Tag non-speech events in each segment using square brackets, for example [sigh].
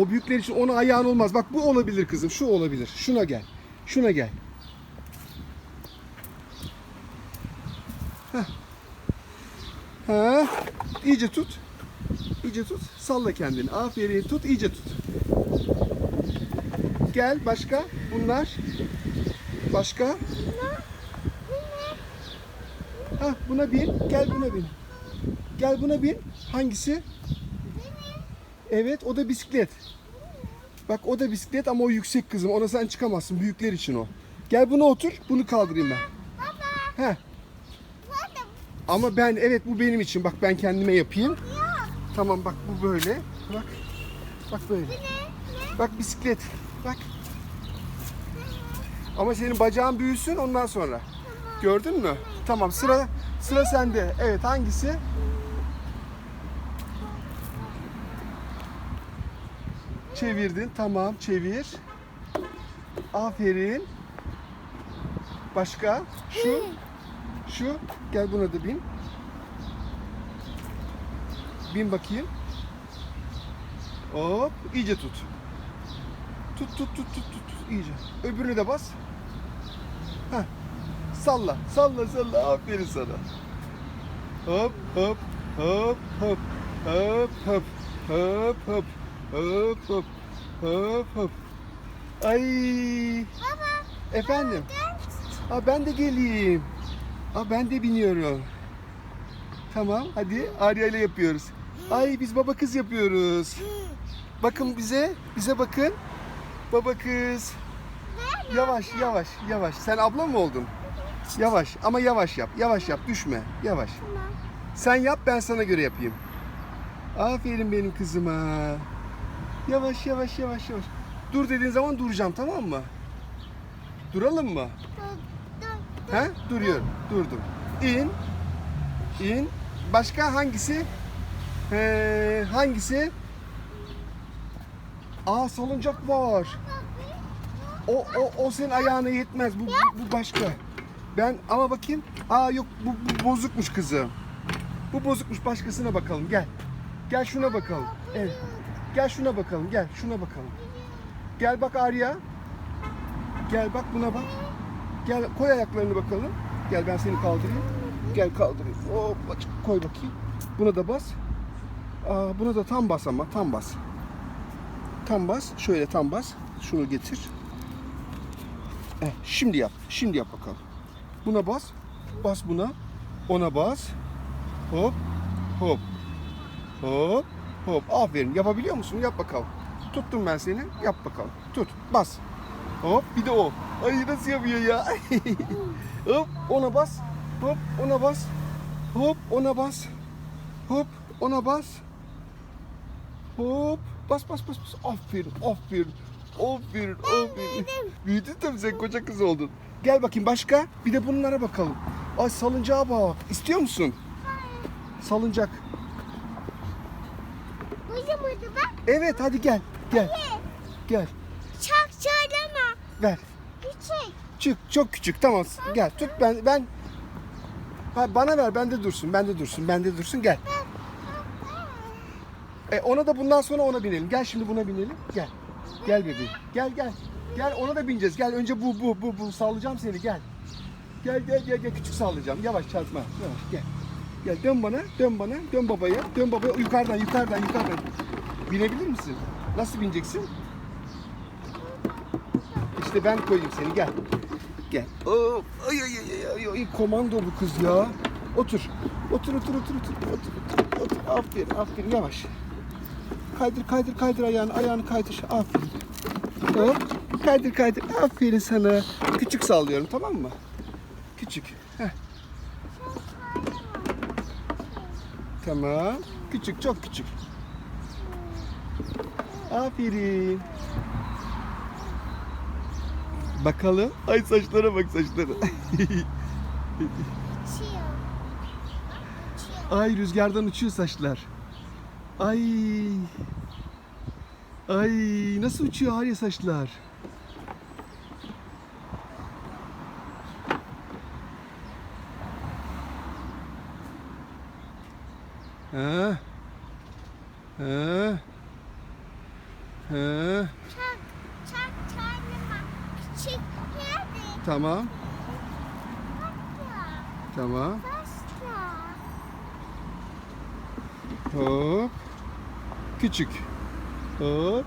O büyükler için ona ayağın olmaz. Bak bu olabilir kızım. Şu olabilir. Şuna gel. Şuna gel. Heh. Ha, iyice tut. İyice tut. Salla kendini. Aferin. Tut, iyice tut. Gel başka. Bunlar. Başka. Ha, buna bin. Gel buna bin. Gel buna bin. Hangisi? Evet, o da bisiklet. Bak o da bisiklet ama o yüksek kızım. Ona sen çıkamazsın. Büyükler için o. Gel buna otur. Bunu kaldırayım ben. Baba. Burada Ama ben evet bu benim için. Bak ben kendime yapayım. yok. Tamam bak bu böyle. Bak. Bak böyle. Ne? Ne? Bak bisiklet. Bak. Ama senin bacağın büyüsün ondan sonra. Gördün mü? Tamam sıra sıra sende. Evet hangisi? Çevirdin. Tamam çevir. Aferin. Başka? Şu. Şu. Gel buna da bin. Bin bakayım. Hop. iyice tut. Tut tut tut tut tut. tut, iyice. Öbürünü de bas. Heh. Salla. Salla salla. Aferin sana. Hop hop hop hop. Hop hop. Hop hop. Hop hop. Hop hop. Ay. Baba. Efendim. Gel. Aa, ben de geleyim. Aa, ben de biniyorum. Tamam hadi Arya ile yapıyoruz. Ay biz baba kız yapıyoruz. Bakın bize, bize bakın. Baba kız. Yavaş yavaş yavaş. Sen abla mı oldun? Yavaş ama yavaş yap. Yavaş yap düşme. Yavaş. Sen yap ben sana göre yapayım. Aferin benim kızıma. Yavaş yavaş yavaş yavaş. Dur dediğin zaman duracağım tamam mı? Duralım mı? Dur, dur. He? Duruyorum. Durdum. İn. İn. Başka hangisi? Ee, hangisi? Aa salıncak var. O, o, o senin ayağına yetmez. Bu, bu, bu başka. Ben ama bakayım. Aa yok bu, bu bozukmuş kızım. Bu bozukmuş. Başkasına bakalım. Gel. Gel şuna bakalım. Evet. Gel şuna bakalım. Gel şuna bakalım. Gel bak Arya. Gel bak buna bak. Gel koy ayaklarını bakalım. Gel ben seni kaldırayım. Gel kaldırayım. Hop koy bakayım. Buna da bas. Aa, buna da tam bas ama tam bas. Tam bas. Şöyle tam bas. Şunu getir. Eh, şimdi yap. Şimdi yap bakalım. Buna bas. Bas buna. Ona bas. Hop. Hop. Hop. Hop. Aferin. Yapabiliyor musun? Yap bakalım. Tuttum ben seni. Yap bakalım. Tut. Bas. Hop. Bir de o. Ay nasıl yapıyor ya? [laughs] Hop. Ona bas. Hop. Ona bas. Hop. Ona bas. Hop. Ona bas. Hop. Bas bas bas bas. Aferin. Aferin. Aferin. Aferin. Büyüdün tabii sen koca kız oldun. Gel bakayım başka. Bir de bunlara bakalım. Ay salıncağa bak. İstiyor musun? Salıncak. Burada bak? Evet hadi gel. Gel. Gel. Çok söyleme. Ver. Küçük. Çık. Çok küçük. Tamam. Gel. Tut ben ben Ha, bana ver bende dursun. Bende dursun. Bende dursun. Gel. E, ona da bundan sonra ona binelim. Gel şimdi buna binelim. Gel. Gel bebeğim. Gel gel. Gel ona da bineceğiz. Gel önce bu bu bu bu sallayacağım seni. Gel. Gel gel gel gel küçük sallayacağım. Yavaş çarpma. Yavaş gel. Gel dön bana. Dön bana. Dön babaya. Dön babaya. Yukarıdan yukarıdan yukarıdan. Binebilir misin? Nasıl bineceksin? İşte ben koyayım seni. Gel. Gel. Oo, ay ay ay ay ay komando bu kız ya. Otur. Otur otur otur otur. Otur otur. otur. Aferin aferin yavaş. Kaydır kaydır kaydır ayağını ayağını kaydır. Aferin. Hop. Kaydır kaydır. Aferin sana. Küçük sallıyorum tamam mı? Küçük. Heh. Tamam. Küçük çok küçük. Aferin. Bakalım. Ay saçlara bak saçlara. [laughs] Ay rüzgardan uçuyor saçlar. Ay. Ay nasıl uçuyor Arya saçlar? Ha. Ha. Çak çak. Küçük tamam. Tamam. Hop. Küçük. Hop.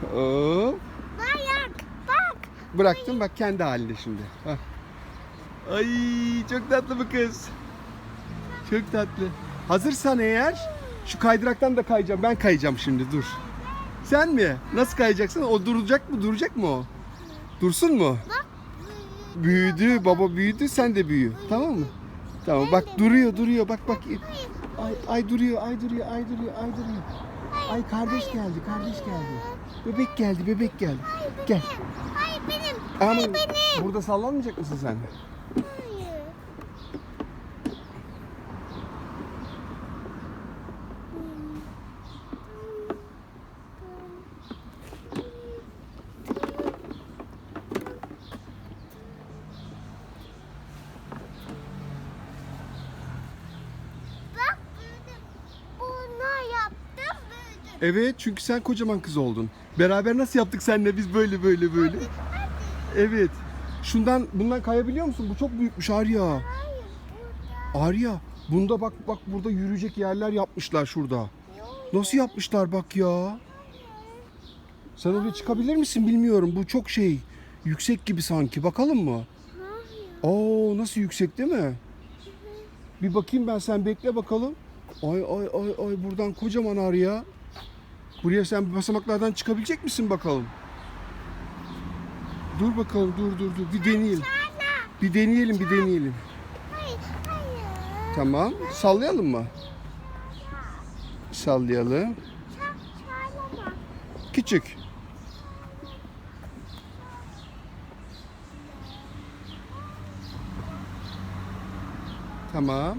Hop. Bayak. Bak. Bıraktım bak kendi halinde şimdi. Hah. Ay çok tatlı bu kız. Çok tatlı. Hazırsan eğer şu kaydıraktan da kayacağım. Ben kayacağım şimdi dur. Sen mi? Nasıl kayacaksın? O duracak mı? Duracak mı o? Dursun mu? Bak. Büyüdü. Baba büyüdü. Sen de büyü. Tamam mı? Tamam bak duruyor duruyor. Bak bak. Ay ay duruyor. Ay duruyor. Ay duruyor. Ay duruyor. Ay kardeş geldi. Kardeş geldi. Bebek geldi. Bebek geldi. Gel. Hayır benim. Hayır benim. burada sallanmayacak mısın sen? Hayır. Bak büyüdüm. Bunu yaptım büyüdüm. Evet çünkü sen kocaman kız oldun. Beraber nasıl yaptık seninle biz böyle böyle böyle. Evet. Şundan bundan kayabiliyor musun? Bu çok büyükmüş Arya. Arya bunda bak bak burada yürüyecek yerler yapmışlar şurada. Nasıl yapmışlar bak ya. Sen oraya çıkabilir misin bilmiyorum. Bu çok şey yüksek gibi sanki. Bakalım mı? Oo nasıl yüksek değil mi? Bir bakayım ben sen bekle bakalım. Ay ay ay ay buradan kocaman Arya. Buraya sen basamaklardan çıkabilecek misin bakalım? Dur bakalım dur dur dur bir deneyelim. Bir deneyelim bir deneyelim. Hayır. Hayır. Tamam sallayalım mı? Sallayalım. Küçük. Tamam.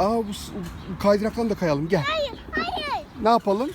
Aa bu, bu kaydıraktan da kayalım gel. Hayır. Hayır. Ne yapalım?